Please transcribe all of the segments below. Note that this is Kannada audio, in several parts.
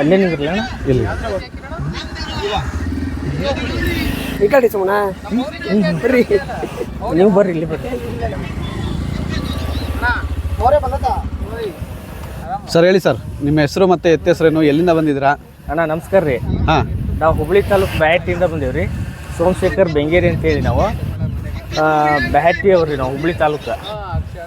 ಅಲ್ಲೇ ನಿಂದ್ರಲ್ಲ ಅಣ್ಣ ಇಲ್ಲ ಈ ಕಡೆ ಸುಮ್ಮನ ಬರ್ರಿ ನೀವು ಬರ್ರಿ ಇಲ್ಲಿ ಬರ್ರಿ ಸರ್ ಹೇಳಿ ಸರ್ ನಿಮ್ಮ ಹೆಸರು ಮತ್ತು ಎತ್ತ ಹೆಸರೇನು ಎಲ್ಲಿಂದ ಬಂದಿದ್ದೀರಾ? ಅಣ್ಣ ನಮಸ್ಕಾರ ರೀ. ಹಾಂ. ನಾವು ಹುಬ್ಳಿ ತಾಲೂಕು ಬ್ಯಾಟಿಯಿಂದ ಬಂದೀವಿ ರೀ. ಸೋಮಶೇಖರ್ ಬೆಂಗೇರಿ ಅಂತೇಳಿ ನಾವು. ಬ್ಯಾಟಿ ಅವ್ರಿ ನಾವು ಹುಬ್ಳಿ ತಾಲೂಕು.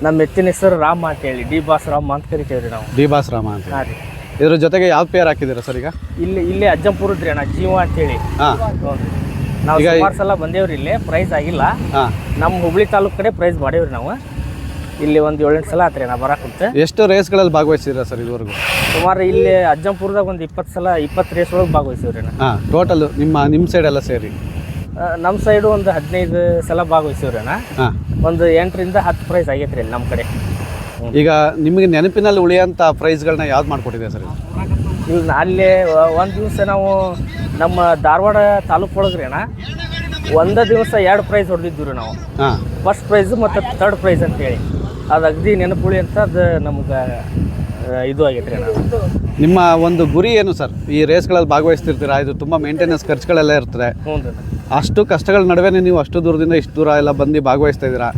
ನಮ್ಮ ಎತ್ತಿನ ಹೆಸರು ರಾಮ ಅಂತೇಳಿ ಡಿ ಬಾಸ್ ರಾಮ ಅಂತ ಕರಿತೇವೆ ರೀ ನಾವು. ಡಿ ಬಾಸ್ ರಾಮ ಅಂತ ಹಾಂ ರೀ. ಇದ್ರ ಜೊತೆಗೆ ಯಾವ ಪೇರ್ ಹಾಕಿದ್ದೀರಾ ಸರ್ ಈಗ? ಇಲ್ಲಿ ಇಲ್ಲೇ ಅಜ್ಜಂಪುರದ್ರಿ ಅಣ್ಣ ಜೀವ ಅಂತೇಳಿ ಹಾಂ. ನಾವು ಸುಮಾರು ಸಲ ಬಂದೇವ್ರಿ ಇಲ್ಲೇ ಪ್ರೈಸ್ ಆಗಿಲ್ಲ. ಹಾಂ. ನಮ್ಮ ಹುಬ್ಳಿ ತಾಲೂಕು ಕಡೆ ಪ್ರೈಸ್ ಮಾಡೇವ್ರಿ ನಾವು. ಇಲ್ಲಿ ಒಂದು ಏಳೆಂಟು ಸಲ ಆತ್ರಿ ನಾ ಬರಾಕುಂತೆ ಎಷ್ಟು ರೇಸ್ಗಳಲ್ಲಿ ಭಾಗವಹಿಸಿದ್ರ ಸರ್ ಇದುವರೆಗೂ? ಸುಮಾರು ಇಲ್ಲಿ ಅಜ್ಜಂಪುರದಾಗ ಒಂದು ಇಪ್ಪತ್ತು ಸಲ ಇಪ್ಪತ್ತು ರೇಸ್ ಒಳಗೆ ಭಾಗವಹಿಸಿವ್ರಿ ನಾ. ಹಾಂ ಟೋಟಲ್ ನಿಮ್ಮ ನಿಮ್ಮ ಸೈಡ್ ಎಲ್ಲ ಸೇರಿ? ನಮ್ಮ ಸೈಡು ಒಂದು ಹದಿನೈದು ಸಲ ಭಾಗವಹಿಸಿವ್ರಿ ನಾ. ಹಾಂ. ಒಂದು ಎಂಟರಿಂದ ಹತ್ತು ಪ್ರೈಸ್ ಆಗೈತ್ರಿ ಇಲ್ಲಿ ನಮ್ಮ ಕಡೆ. ಈಗ ನಿಮಗೆ ನೆನಪಿನಲ್ಲಿ ಉಳಿಯೋಂಥ ಪ್ರೈಸ್ಗಳನ್ನ ಯಾವ್ದು ಮಾಡಿಕೊಟ್ಟಿದೆ ಸರ್ ಇದು ಇಲ್ಲಿ ನಾ- ಅಲ್ಲೇ ಒಂದು ದಿವಸ ನಾವು ನಮ್ಮ ಧಾರವಾಡ ತಾಲೂಕು ಒಳಗ್ರಿ ಅಣ್ಣ ಒಂದೇ ದಿವಸ ಎರಡು ಪ್ರೈಸ್ ಹೊಡೆದಿದ್ದು ರೀ ನಾವು. ಹಾಂ. ಫಸ್ಟ್ ಪ್ರೈಸ್ ಮತ್ತು ಥರ್ಡ್ ಪ್ರೈಸ್ ಅಂತೇಳಿ. ಅದು ಅಗದಿ ನೆನಪುಳಿ ಅಂತ ಅದು ನಮ್ಗೆ ಇದು ಆಗೈತ್ರಿ ಅಣ್ಣ. ನಿಮ್ಮ ಒಂದು ಗುರಿ ಏನು ಸರ್? ಈ ರೇಸ್ಗಳಲ್ಲಿ ಭಾಗವಹಿಸ್ತಿರ್ತೀರಾ? ಇದು ತುಂಬ ಮೇಂಟೆನೆನ್ಸ್ ಖರ್ಚುಗಳೆಲ್ಲ ಇರ್ತದೆ ಹ್ಞೂ ರೀ ಅಷ್ಟು ಕಷ್ಟಗಳ ನಡುವೆ ನೀವು ಅಷ್ಟು ದೂರದಿಂದ ಇಷ್ಟು ದೂರ ಎಲ್ಲ ಬಂದು ಭಾಗವಹಿಸ್ತಾ ಇದ್ದೀರಾ?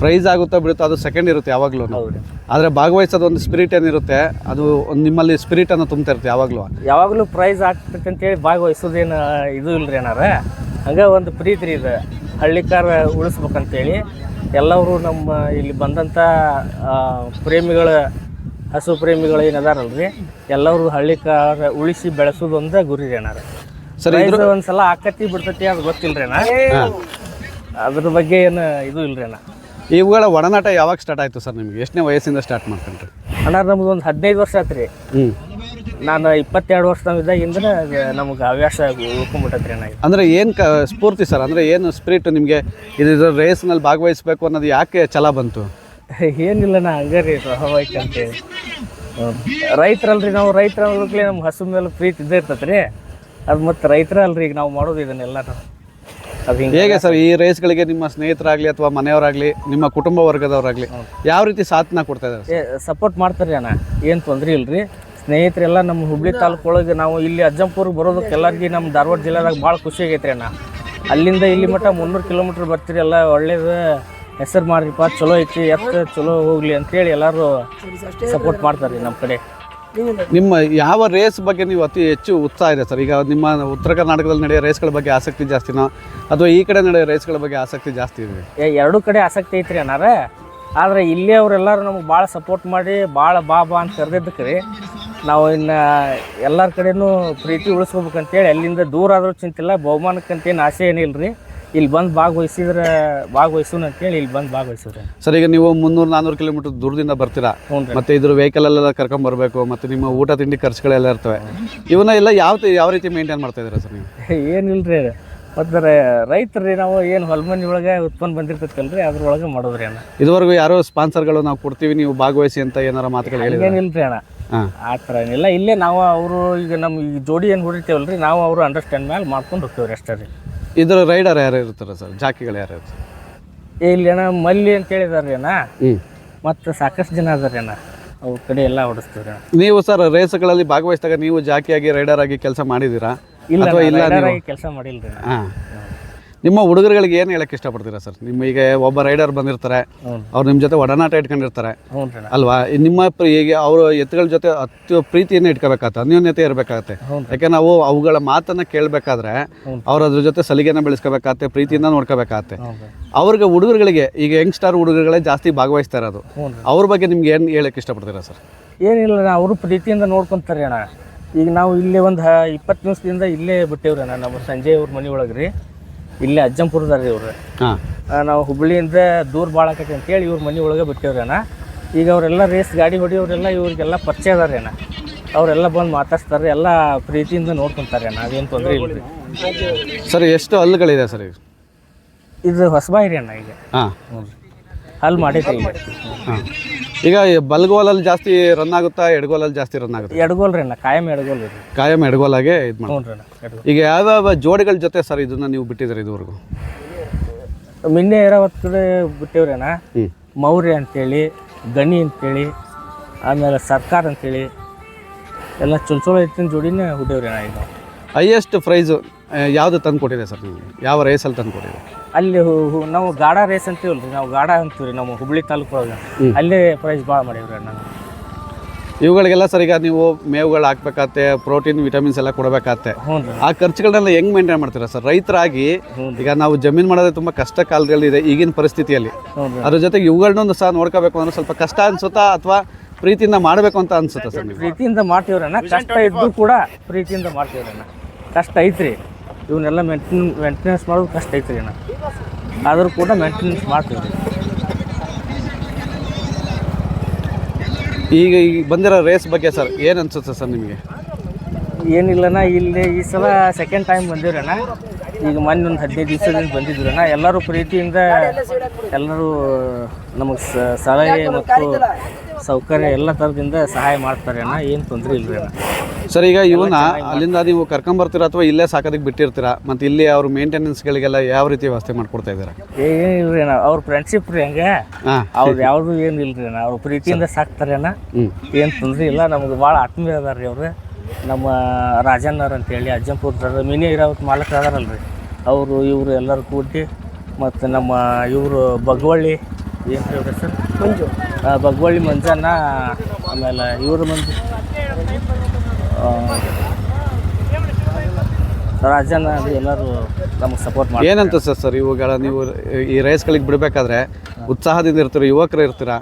ಪ್ರೈಸ್ ಆಗುತ್ತೋ ಬಿಡುತ್ತೋ ಅದು ಸೆಕೆಂಡ್ ಇರುತ್ತೆ ಯಾವಾಗಲೂ. ಹೌದು ಆದರೆ ಭಾಗವಹಿಸೋದು ಒಂದು ಸ್ಪಿರಿಟ್ ಏನಿರುತ್ತೆ ಅದು ಒಂದು ನಿಮ್ಮಲ್ಲಿ ಸ್ಪಿರಿಟನ್ನು ತುಂಬ್ತಾ ಇರುತ್ತೆ ಯಾವಾಗಲೂ. ಯಾವಾಗಲೂ ಪ್ರೈಸ್ ಆಗ್ತೈತೆ ಅಂತೇಳಿ ಭಾಗವಹಿಸೋದೇನು ಇದು ಇಲ್ರಿ ಏನಾರ ಹಂಗೆ ಒಂದು ಪ್ರೀತಿ ರೀ ಇದು. ಹಳ್ಳಿಕಾರ ಉಳಿಸ್ಬೇಕಂತೇಳಿ ಎಲ್ಲರೂ ನಮ್ಮ ಇಲ್ಲಿ ಬಂದಂಥ ಪ್ರೇಮಿಗಳ ಹಸು ಪ್ರೇಮಿಗಳು ಏನು ಅದಾರಲ್ರಿ ಎಲ್ಲರೂ ಹಳ್ಳಿಕಾರ ಉಳಿಸಿ ಬೆಳೆಸೋದು ಒಂದೇ ಗುರಿ ರೀ ಏನಾರ ಸರ್ ಒಂದ್ಸಲ ಆಕತ್ತಿ ಆಕತಿ ಬಿಡ್ತೈತಿ ಅದು ಗೊತ್ತಿಲ್ರಿ ಅಣ್ಣ. ಅದ್ರ ಬಗ್ಗೆ ಏನು ಇದು ಇಲ್ರಿ ಅಣ್ಣ. ಇವುಗಳ ಒಡನಾಟ ಯಾವಾಗ ಸ್ಟಾರ್ಟ್ ಆಯಿತು ಸರ್ ನಿಮ್ಗೆ? ಎಷ್ಟನೇ ವಯಸ್ಸಿಂದ ಸ್ಟಾರ್ಟ್ ಮಾಡ್ಕೊಂಡ್ರಿ? ಅಣ್ಣ ನಮ್ದು ಒಂದು ಹದಿನೈದು ವರ್ಷ ಆತ್ರಿ. ರೀ ಹ್ಞೂ ನಾನು ಇಪ್ಪತ್ತೆರಡು ವರ್ಷದಾಗಿಂದನೇ ನಮ್ಗೆ ಹವ್ಯಾಸ ಉಳ್ಕೊಂಡ್ಬಿಟ್ಟೈತ್ರಿ ಇದು. ಅಂದರೆ ಏನು ಕ ಸ್ಫೂರ್ತಿ ಸರ್? ಅಂದರೆ ಏನು ಸ್ಪಿರಿಟ್ ನಿಮಗೆ ಇದು ರೇಸ್ನಲ್ಲಿ ಭಾಗವಹಿಸಬೇಕು ಅನ್ನೋದು ಯಾಕೆ ಛಲ ಬಂತು? ಏನಿಲ್ಲ ನಾ ಹಂಗೆ ರೀ ಸ್ವಾಭಾವಿಕ ಅಂತೇಳಿ ರೈತರಲ್ರಿ ನಾವು ರೈತರ ನಮ್ಮ ಹಸು ಮೇಲೆ ಪ್ರೀತಿ ಇದ್ದೇ ಇರ್ತೈತೆ ರೀ ಅದು ಮತ್ತು ರೈತರ ಅಲ್ರಿ ಈಗ ನಾವು ಮಾಡೋದು ಇದನ್ನೆಲ್ಲ ಅದು ಹಿಂಗೆ ಹೇಗೆ ಸರ್ ಈ ರೇಸ್ಗಳಿಗೆ ನಿಮ್ಮ ಸ್ನೇಹಿತರಾಗಲಿ ಅಥವಾ ಮನೆಯವರಾಗಲಿ ನಿಮ್ಮ ಕುಟುಂಬ ವರ್ಗದವರಾಗಲಿ ಯಾವ ರೀತಿ ಸಾಥ್ನ ಕೊಡ್ತಾ ಇದ್ದಾರೆ ಸಪೋರ್ಟ್ ಮಾಡ್ತಾರೆ ಅಣ್ಣ. ಏನು ತೊಂದರೆ ಇಲ್ರಿ. ಸ್ನೇಹಿತರೆಲ್ಲ ನಮ್ಮ ಹುಬ್ಳಿ ತಾಲೂಕು ಒಳಗೆ ನಾವು ಇಲ್ಲಿ ಅಜ್ಜಂಪುರ್ಗೆ ಬರೋದಕ್ಕೆ ಎಲ್ಲರಿಗೆ ನಮ್ಮ ಧಾರವಾಡ ಜಿಲ್ಲೆದಾಗ ಭಾಳ ಖುಷಿ ಆಗೈತ್ರಿ ಅಣ್ಣ. ಅಲ್ಲಿಂದ ಇಲ್ಲಿ ಮಟ್ಟ ಮುನ್ನೂರು ಕಿಲೋಮೀಟ್ರ್ ಬರ್ತೀರಿ ಎಲ್ಲ ಒಳ್ಳೇದು ಹೆಸರು ಮಾಡ್ರಿಪ್ಪ ಚಲೋ ಐತಿ ಎತ್ತ ಚಲೋ ಹೋಗ್ಲಿ ಅಂತೇಳಿ ಎಲ್ಲರೂ ಸಪೋರ್ಟ್ ಮಾಡ್ತಾರೆ ನಮ್ಮ ಕಡೆ. ನಿಮ್ಮ ಯಾವ ರೇಸ್ ಬಗ್ಗೆ ನೀವು ಅತಿ ಹೆಚ್ಚು ಉತ್ಸಾಹ ಇದೆ ಸರ್? ಈಗ ನಿಮ್ಮ ಉತ್ತರ ಕರ್ನಾಟಕದಲ್ಲಿ ನಡೆಯೋ ರೇಸ್ಗಳ ಬಗ್ಗೆ ಆಸಕ್ತಿ ಜಾಸ್ತಿನೋ ಅಥವಾ ಈ ಕಡೆ ನಡೆಯೋ ರೇಸ್ಗಳ ಬಗ್ಗೆ ಆಸಕ್ತಿ ಜಾಸ್ತಿ ಇದೆ? ಏ- ಎರಡೂ ಕಡೆ ಆಸಕ್ತಿ ಐತ್ರಿ ಅನ್ನಾರ ಆದರೆ ಇಲ್ಲೇ ಅವರೆಲ್ಲರೂ ನಮ್ಗೆ ಭಾಳ ಸಪೋರ್ಟ್ ಮಾಡಿ ಭಾಳ ಬಾ ಬಾ ಅಂತ ಕರೆದಿದ್ದಕ್ಕೆ ರೀ ನಾವು ಇನ್ನು ಎಲ್ಲರ ಕಡೆನೂ ಪ್ರೀತಿ ಉಳಿಸ್ಕೋಬೇಕಂತೇಳಿ ಅಲ್ಲಿಂದ ದೂರ ಆದರೂ ಚಿಂತಿಲ್ಲ ಬಹುಮಾನಕ್ಕಂತೇನು ಆಸೆ ಏನಿಲ್ಲ ರೀ ಇಲ್ಲಿ ಬಂದು ಭಾಗವಹಿಸಿದ್ರೆ ಭಾಗವಹಿಸೋಣ ಅಂತೇಳಿ ಇಲ್ಲಿ ಬಂದು ಭಾಗವಹಿಸಿದ್ರೆ ಸರ್ ಈಗ ನೀವು ಮುನ್ನೂರು ನಾನ್ನೂರು ಕಿಲೋಮೀಟರ್ ದೂರದಿಂದ ಬರ್ತೀರಾ? ಮತ್ತೆ ಇದ್ರ ವೆಹಿಕಲ್ ಎಲ್ಲ ಕರ್ಕೊಂಡ್ ಬರಬೇಕು ಮತ್ತೆ ನಿಮ್ಮ ಊಟ ತಿಂಡಿ ಖರ್ಚುಗಳೆಲ್ಲ ಇರ್ತವೆ. ಇವನ್ನ ಎಲ್ಲ ಯಾವ ಯಾವ ರೀತಿ ಮೇಂಟೈನ್ ಮಾಡ್ತಾ ಇದ್ದೀರಾ ಸರ್ ನೀವು? ಏನಿಲ್ಲ ರೀ ಮತ್ತು ರೈತರು ರೀ ನಾವು ಏನು ಹೊಲಮನಿ ಒಳಗೆ ಉತ್ಪನ್ನ ಬಂದಿರ್ತೈತಲ್ಲ ರೀ ಅದ್ರೊಳಗೆ ಮಾಡೋದ್ರಿ ಅಣ್ಣ. ಇದುವರೆಗೂ ಯಾರೋ ಸ್ಪಾನ್ಸರ್ಗಳು ನಾವು ಕೊಡ್ತೀವಿ ನೀವು ಭಾಗವಹಿಸಿ ಅಂತ ಏನಾರ ಮಾತುಗಳು ಏನಿಲ್ಲ ರೀ ಅಣ್ಣ. ಆ ಥರ ಏನಿಲ್ಲ. ಇಲ್ಲೇ ನಾವು ಅವರು ಈಗ ನಮ್ಮ ಈ ಜೋಡಿ ಏನು ಹೊಡಿತೇವಲ್ಲ ರೀ ನಾವು ಅವರು ಅಂಡರ್ಸ್ಟ್ಯಾಂಡ್ ಮೇಲೆ ಮಾಡ್ಕೊಂಡು ಹೋಗ್ತೇವೆ ರೀ ಅಷ್ಟೇ ರೀ. ಇದ್ರ ರೈಡರ್ ಯಾರು ಇರ್ತಾರೆ ಸರ್? ಜಾಕಿಗಳು ಯಾರು ಇರ್ತಾರೆ? ಇಲ್ಲಿ ಏನ ಮಲ್ಲಿ ಅಂತ ಹೇಳಿದಾರೆ ಹ್ಞೂ ಮತ್ತು ಸಾಕಷ್ಟು ಜನ ಅದಾರೆ ಅಣ್ಣ. ಅವ್ರ ಕಡೆ ಎಲ್ಲ ಹೊಡಿಸ್ತೀವಿ ರೀ ನೀವು ಸರ್ ರೇಸ್ಗಳಲ್ಲಿ ಭಾಗವಹಿಸಿದಾಗ ನೀವು ಜಾಕಿಯಾಗಿ ರೈಡರ್ ಆಗಿ ಕೆಲಸ ಮಾಡಿದ್ದೀರಾ? ಇಲ್ಲ ಇಲ್ಲ ಕೆಲಸ ಮಾಡಿಲ್ಲ ರೀ ಹಾಂ. ನಿಮ್ಮ ಹುಡುಗರುಗಳಿಗೆ ಏನು ಹೇಳಕ್ಕೆ ಇಷ್ಟಪಡ್ತೀರಾ ಸರ್? ನಿಮ್ಮ ಈಗ ಒಬ್ಬ ರೈಡರ್ ಬಂದಿರ್ತಾರೆ ಅವ್ರು ನಿಮ್ಮ ಜೊತೆ ಒಡನಾಟ ಇಟ್ಕೊಂಡಿರ್ತಾರೆ. ಅಲ್ವಾ? ನಿಮ್ಮ ಪ್ರ- ಈಗ ಅವರು ಎತ್ತುಗಳ ಜೊತೆ ಅತ್ಯ ಪ್ರೀತಿಯನ್ನು ಇಟ್ಕೋಬೇಕಾಗತ್ತೆ ಅನ್ಯೋನ್ಯತೆ ಇರಬೇಕಾಗತ್ತೆ. ಯಾಕೆ ನಾವು ಅವುಗಳ ಮಾತನ್ನ ಕೇಳಬೇಕಾದ್ರೆ ಅವ್ರ ಅದ್ರ ಜೊತೆ ಸಲಿಗೆನ ಬೆಳೆಸ್ಕೋಬೇಕಾಗತ್ತೆ ಪ್ರೀತಿಯಿಂದ ನೋಡ್ಕೋಬೇಕಾಗತ್ತೆ. ಅವ್ರಿಗೆ ಹುಡುಗರುಗಳಿಗೆ ಈಗ ಯಂಗ್ಸ್ಟಾರ್ ಹುಡುಗರುಗಳೇ ಜಾಸ್ತಿ ಭಾಗವಹಿಸ್ತಾ ಇರೋದು. ಅವ್ರ ಬಗ್ಗೆ ನಿಮ್ಗೆ ಏನು ಹೇಳಕ್ಕೆ ಇಷ್ಟಪಡ್ತೀರಾ ಸರ್? ಏನಿಲ್ಲ ಅಣ್ಣ ಅವರು ಪ್ರೀತಿಯಿಂದ ನೋಡ್ಕೊಂತಾರೆ ಅಣ್ಣ. ಈಗ ನಾವು ಇಲ್ಲೇ ಒಂದು ಇಪ್ಪತ್ತು ನಿಮಿಷದಿಂದ ಇಲ್ಲೇ ಬಿಟ್ಟೇವ್ರಿ ಅಣ್ಣ ನಮ್ಮ ಸಂಜೆ ಅವ್ರ ಮನೆ ಒಳಗೆ ರೀ ಇಲ್ಲೇ ಅಜ್ಜಂಪುರದಾರ ರೀ ಇವ್ರು. ಹಾಂ. ನಾವು ಹುಬ್ಳಿಯಿಂದ ದೂರ ಭಾಳ ಆಕೈತಿ ಅಂತೇಳಿ ಇವ್ರ ಮನೆ ಒಳಗೆ ಬಿಟ್ಟಿವ್ರೇನ. ಈಗ ಅವರೆಲ್ಲ ರೇಸ್ ಗಾಡಿ ಹೊಡಿಯೋರೆಲ್ಲ ಇವ್ರಿಗೆಲ್ಲ ಪರಿಚಯ ಅದಾರೆ ಅಣ್ಣ ಅವರೆಲ್ಲ ಬಂದು ಮಾತಾಡ್ತಾರೆ ಎಲ್ಲ ಪ್ರೀತಿಯಿಂದ ನೋಡ್ಕೊಂತಾರೆ ಅಣ್ಣ ಅದೇನು ತೊಂದರೆ ಇಲ್ಲ ರೀ ಸರ್ ಎಷ್ಟು ಹಲ್ಲುಗಳಿದೆ ಸರ್ ಇದು ಹೊಸಬಾಯಿ ರೀ ಅಣ್ಣ ಈಗ. ಹಾಂ. ಹ್ಞೂ ರೀ ಅಲ್ಲಿ ಮಾಡೈತೆ ಈಗ ಹಾಂ. ಈಗ ಬಲ್ಗೋಲಲ್ಲಿ ಜಾಸ್ತಿ ರನ್ ಆಗುತ್ತಾ ಎಡಗೋಲಲ್ಲಿ ಜಾಸ್ತಿ ರನ್ ಆಗುತ್ತೆ? ಎಡಗೋಲ್ ರೀ ಅಣ್ಣ ಕಾಯಂ ಎಡಗೋಲ್ ರೀ ಕಾಯಂ ಎಡಗೋಲಾಗೆ ಇದು ಮಾಡಿ ರೀ ಅಣ್ಣ ಎಡ್ಗೋಲ್. ಈಗ ಯಾವ್ಯಾವ ಜೋಡಿಗಳ ಜೊತೆ ಸರ್ ಇದನ್ನ ನೀವು ಬಿಟ್ಟಿದ್ರಿ ಇದುವರೆಗೂ? ಮಿನ್ನೆ ಇರೋವತ್ತು ಕಡೆ ಬಿಟ್ಟೇವ್ರಿ ಅಣ್ಣ. ಹ್ಞೂ ಮೌರ್ಯ ಅಂತೇಳಿ ಗಣಿ ಅಂತೇಳಿ ಆಮೇಲೆ ಸರ್ಕಾರ ಅಂತೇಳಿ ಎಲ್ಲ ಚಲೋ ಚಲೋ ಎತ್ತಿನ ಜೋಡಿನೇ ಹುಡ್ಡೇವ್ರಿ ಅಣ್ಣ ಈಗ ಹೈಯೆಸ್ಟ್ ಪ್ರೈಸು ಯಾವುದು ತಂದು ಕೊಟ್ಟಿದೆ ಸರ್ ನಿಮಗೆ? ಯಾವ ರೇಸಲ್ಲಿ ತಂದು ಕೊಟ್ಟಿದೆ? ಅಲ್ಲಿ ಹು- ಹು- ನಾವು ಗಾಡ ರೇಸ್ ಅಂತೀವಲ್ರಿ ನಾವು ಗಾಡ ಅಂತೀವ್ರಿ ರೀ ನಮ್ಮ ಹುಬ್ಳಿ ತಾಲೂಕು ಒಳಗೆ. ಅಲ್ಲೇ ಪ್ರೈಸ್ ಭಾಳ ಮಾಡೀವ್ರಿ ಅಣ್ಣ. ನಾವು. ಇವುಗಳಿಗೆಲ್ಲ ಸರ್ ಈಗ ನೀವು ಮೇವುಗಳು ಹಾಕ್ಬೇಕಾಗತ್ತೆ ಪ್ರೋಟೀನ್ ವಿಟಮಿನ್ಸ್ ಎಲ್ಲ ಕೊಡಬೇಕಾಗತ್ತೆ. ಹ್ಞೂ ರೀ. ಆ ಖರ್ಚುಗಳನ್ನೆಲ್ಲ ಹೆಂಗ್ ಮೇಂಟೈನ್ ಮಾಡ್ತೀರಾ ಸರ್? ರೈತರಾಗಿ ಈಗ ನಾವು ಜಮೀನು ಮಾಡೋದೇ ತುಂಬ ಕಷ್ಟ ಕಾಲದಲ್ಲಿದೆ ಈಗಿನ ಪರಿಸ್ಥಿತಿಯಲ್ಲಿ. ಹ್ಞೂ ರೀ. ಅದ್ರ ಜೊತೆಗೆ ಇವುಗಳನ್ನೊಂದು ಸಹ ನೋಡ್ಕೋಬೇಕು ಅಂದ್ರೆ ಸ್ವಲ್ಪ ಕಷ್ಟ ಅನ್ಸುತ್ತಾ ಅಥವಾ ಪ್ರೀತಿಯಿಂದ ಮಾಡಬೇಕು ಅಂತ ಅನ್ಸುತ್ತಾ ಸರ್ ನೀವು ಪ್ರೀತಿಯಿಂದ ಮಾಡ್ತೀವ್ರಿ ಅಣ್ಣ. ಕಷ್ಟ ಇದ್ದು ಕೂಡ ಪ್ರೀತಿಯಿಂದ ಮಾಡ್ತೀವ್ರಿ ಅಣ್ಣ. ಕಷ್ಟ ಐತ್ರಿ. ಇವನ್ನೆಲ್ಲ ಮೇಂಟೆನ್ ಮೇಂಟೆನೆನ್ಸ್ ಮಾಡೋದು ಕಷ್ಟ ಐತ್ರಿ ಅಣ್ಣ ಆದರೂ ಕೂಡ ಮೇಂಟೆನೆನ್ಸ್ ಮಾಡ್ತೀವಿ ಈಗ ಈಗ ಬಂದಿರೋ ರೇಸ್ ಬಗ್ಗೆ ಸರ್ ಏನು ಅನ್ಸುತ್ತೆ ಸರ್ ನಿಮಗೆ? ಏನಿಲ್ಲಣ್ಣ ಇಲ್ಲಿ ಈ ಸಲ ಸೆಕೆಂಡ್ ಟೈಮ್ ಬಂದಿವ್ರಿ ಅಣ್ಣ ಈಗ ಮೊನ್ನೆ ಒಂದು ಹದಿನೈದು ದಿವಸದಿಂದ ಬಂದಿದ್ರು ಅಣ್ಣ ಎಲ್ಲರೂ ಪ್ರೀತಿಯಿಂದ ಎಲ್ಲರೂ ನಮಗೆ ಸಲಹೆ ಮತ್ತು ಸೌಕರ್ಯ ಎಲ್ಲ ಥರದಿಂದ ಸಹಾಯ ಮಾಡ್ತಾರೆ ಅಣ್ಣ ಏನು ತೊಂದರೆ ಇಲ್ಲರಿ ಅಣ್ಣ. ಸರ್ ಈಗ ಇವನ್ನ ಅಲ್ಲಿಂದ ನೀವು ಕರ್ಕೊಂಬರ್ತೀರಾ ಅಥವಾ ಇಲ್ಲೇ ಸಾಕೋದಕ್ಕೆ ಬಿಟ್ಟಿರ್ತೀರಾ? ಮತ್ತು ಇಲ್ಲಿ ಅವ್ರ ಮೇಂಟೆನೆನ್ಸ್ಗಳಿಗೆಲ್ಲ ಯಾವ ರೀತಿ ವ್ಯವಸ್ಥೆ ಮಾಡ್ಕೊಡ್ತಾ ಇದ್ದೀರಾ? ಏನಿಲ್ರಿ ಅಣ್ಣ ಅವ್ರ ಫ್ರೆಂಡ್ಶಿಪ್ ರೀ ಹಂಗೆ. ಅವ್ರು ಯಾವುದು ಏನು ಇಲ್ರಿ ಅಣ್ಣ ಅವ್ರು ಪ್ರೀತಿಯಿಂದ ಸಾಕ್ತಾರೆ ಅಣ್ಣ ಹ್ಞೂ ಏನು ತೊಂದರೆ ಇಲ್ಲ ನಮ್ಗೆ ಭಾಳ ಆತ್ಮೀಯ ಅದಾರ ರೀ ಅವ್ರು. ನಮ್ಮ ರಾಜಣ್ಣವ್ರು ಅಂತೇಳಿ ಅಜ್ಜಂಪುರ ಮಿನಿ ಇರಾವತ್ ಮಾಲಕರು ಅದಾರಲ್ರಿ. ಅವರು ಇವರು ಎಲ್ಲರೂ ಕೂಡಿ ಮತ್ತು ನಮ್ಮ ಇವರು ಬಗ್ವಳ್ಳಿ ಏನು ಸರ್? ಮಂಜು. ಬಗ್ವಳ್ಳಿ ಮಂಜಣ್ಣ ಆಮೇಲೆ ಇವರು ಮಂಜು. ಎಲ್ಲರೂ ನಮಗೆ ಸಪೋರ್ಟ್ ಮಾಡಿ ಏನಂತ ಸರ್ ಸರ್ ಇವುಗಳ ನೀವು ಈ ರೇಸ್ಗಳಿಗೆ ಬಿಡಬೇಕಾದ್ರೆ ಉತ್ಸಾಹದಿಂದ ಇರ್ತೀರ ಯುವಕರು ಇರ್ತೀರಾ?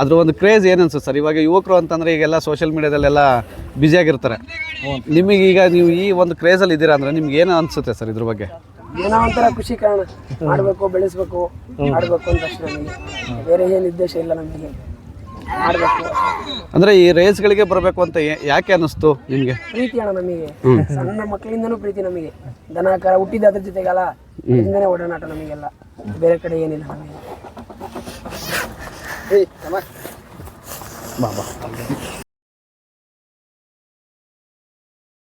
ಅದ್ರ ಒಂದು ಕ್ರೇಜ್ ಏನಂತ ಸರ್ ಇವಾಗ ಯುವಕರು ಅಂತಂದ್ರೆ ಈಗೆಲ್ಲ ಸೋಷಿಯಲ್ ಮೀಡಿಯಾದಲ್ಲೆಲ್ಲ ಬ್ಯುಸಿಯಾಗಿರ್ತಾರೆ ನಿಮಗೆ ಈಗ ನೀವು ಈ ಒಂದು ಕ್ರೇಜಲ್ಲಿ ಇದ್ದೀರಾ ಅಂದ್ರೆ ನಿಮ್ಗೆ ಏನು ಅನ್ಸುತ್ತೆ ಸರ್ ಇದ್ರ ಬಗ್ಗೆ? ಏನೋ ಒಂಥರ ಖುಷಿ ಕಾರಣ. ಮಾಡಬೇಕು ಬೆಳೆಸ್ಬೇಕು ಮಾಡಬೇಕು ಅಂತ ಅಷ್ಟೇ ನಮಗೆ. ಬೇರೆ ಏನು ಉದ್ದೇಶ ಇಲ್ಲ ನಮಗೆ. ಅಂದ್ರೆ ಈ ರೇಸ್ಗಳಿಗೆ ಬರಬೇಕು ಅಂತ ಯಾಕೆ ಅನಿಸ್ತು ನಿಮಗೆ? ಪ್ರೀತಿ ಅಣ್ಣ ನಮಗೆ. ಸಣ್ಣ ಮಕ್ಕಳಿಂದನು ಪ್ರೀತಿ ನಮಗೆ. ದನ ಕರ ಹುಟ್ಟಿದ ಅದ್ರ ಜೊತೆಗಲ್ಲ ಓಡಾಟ ಒಡನಾಟ ನಮಗೆಲ್ಲ. ಬೇರೆ ಕಡೆ ಏನಿಲ್ಲ ನಮಗೆ. ಬಾಬಾ ಬಾ.